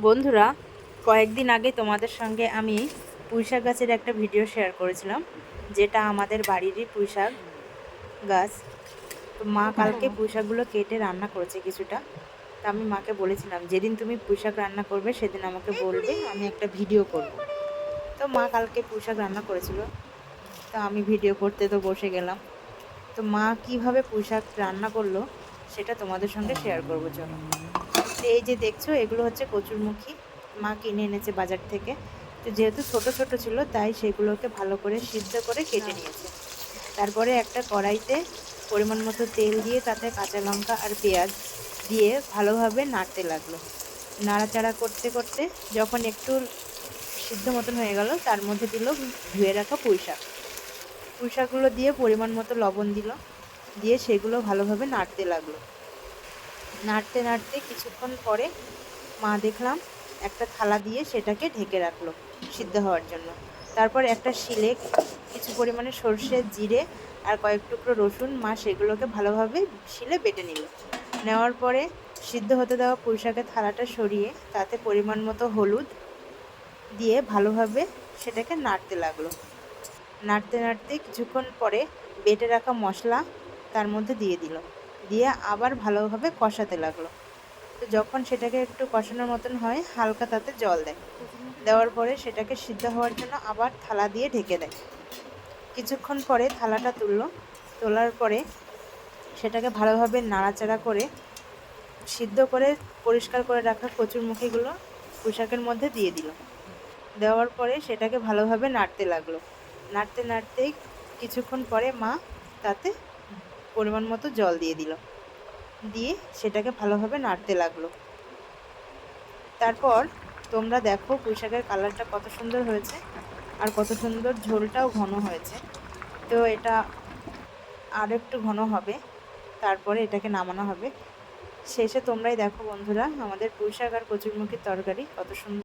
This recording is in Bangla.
বন্ধুরা, কয়েকদিন আগে তোমাদের সঙ্গে আমি পুঁইশাক গাছের একটা ভিডিও শেয়ার করেছিলাম, যেটা আমাদের বাড়িরই পুঁইশাক গাছ। তো মা কালকে পুঁইশাকগুলো কেটে রান্না করেছে কিছুটা। তো আমি মাকে বলেছিলাম, যেদিন তুমি পুঁইশাক রান্না করবে, সেদিন আমাকে বলবে, আমি একটা ভিডিও করব। তো মা কালকে পুঁইশাক রান্না করেছিল। তো আমি ভিডিও করতে তো বসে গেলাম। তো মা কীভাবে পুঁইশাক রান্না করল, সেটা তোমাদের সঙ্গে শেয়ার করব, চলো। তো এই যে দেখছ এগুলো হচ্ছে কচুরমুখী। মা কিনে এনেছে বাজার থেকে। তো যেহেতু ছোট ছোট ছিল তাই সেগুলোকে ভালো করে সিদ্ধ করে কেটে নিয়েছে। তারপরে একটা কড়াইতে পরিমাণ মতো তেল দিয়ে তাতে কাঁচা লঙ্কা আর পেঁয়াজ দিয়ে ভালোভাবে নাড়তে লাগল। নাড়াচাড়া করতে করতে যখন একটু সিদ্ধ মতন হয়ে গেল তার মধ্যে দিল ধুয়ে রাখা পুঁই শাক। পুঁই শাকগুলো দিয়ে পরিমাণ মতো লবণ দিল দিয়ে সেগুলো ভালোভাবে নাড়তে লাগল। নাড়তে নাড়তে কিছুক্ষণ পরে মা দেখলাম একটা থালা দিয়ে সেটাকে ঢেকে রাখল সিদ্ধ হওয়ার জন্য। তারপর একটা শিলে কিছু পরিমাণে সর্ষে, জিরে আর কয়েক টুকরো রসুন মা সেগুলোকে ভালোভাবে শিলে বেটে নিল। নেওয়ার পরে সিদ্ধ হতে দেওয়া পুঁই শাকের থালাটা সরিয়ে তাতে পরিমাণ মতো হলুদ দিয়ে ভালোভাবে সেটাকে নাড়তে লাগল। নাড়তে নাড়তে কিছুক্ষণ পরে বেটে রাখা মশলা তার মধ্যে দিয়ে দিল। দিয়ে আবার ভালোভাবে কষাতে লাগল। তো যখন সেটাকে একটু কষানোর মতন হয়, হালকা তাতে জল দেয়। দেওয়ার পরে সেটাকে সিদ্ধ হওয়ার জন্য আবার থালা দিয়ে ঢেকে দেয়। কিছুক্ষণ পরে থালাটা তুললো। তোলার পরে সেটাকে ভালোভাবে নাড়াচাড়া করে সিদ্ধ করে, পরিষ্কার করে রাখা কচুরমুখীগুলো পোশাকের মধ্যে দিয়ে দিল। দেওয়ার পরে সেটাকে ভালোভাবে নাড়তে লাগল। নাড়তে নাড়তেই কিছুক্ষণ পরে মা তাতে পরিমাণ মতো জল দিয়ে দিল। দিয়ে সেটাকে ভালোভাবে নাড়তে লাগল। তারপর তোমরা দেখো পুঁইশাকের কালারটা কত সুন্দর হয়েছে আর কত সুন্দর ঝোলটাও ঘন হয়েছে। তো এটা আর একটু ঘন হবে, তারপরে এটাকে নামানো হবে। শেষে তোমরাই দেখো বন্ধুরা আমাদের পুঁইশাক আর কচুরমুখির তরকারি কত সুন্দর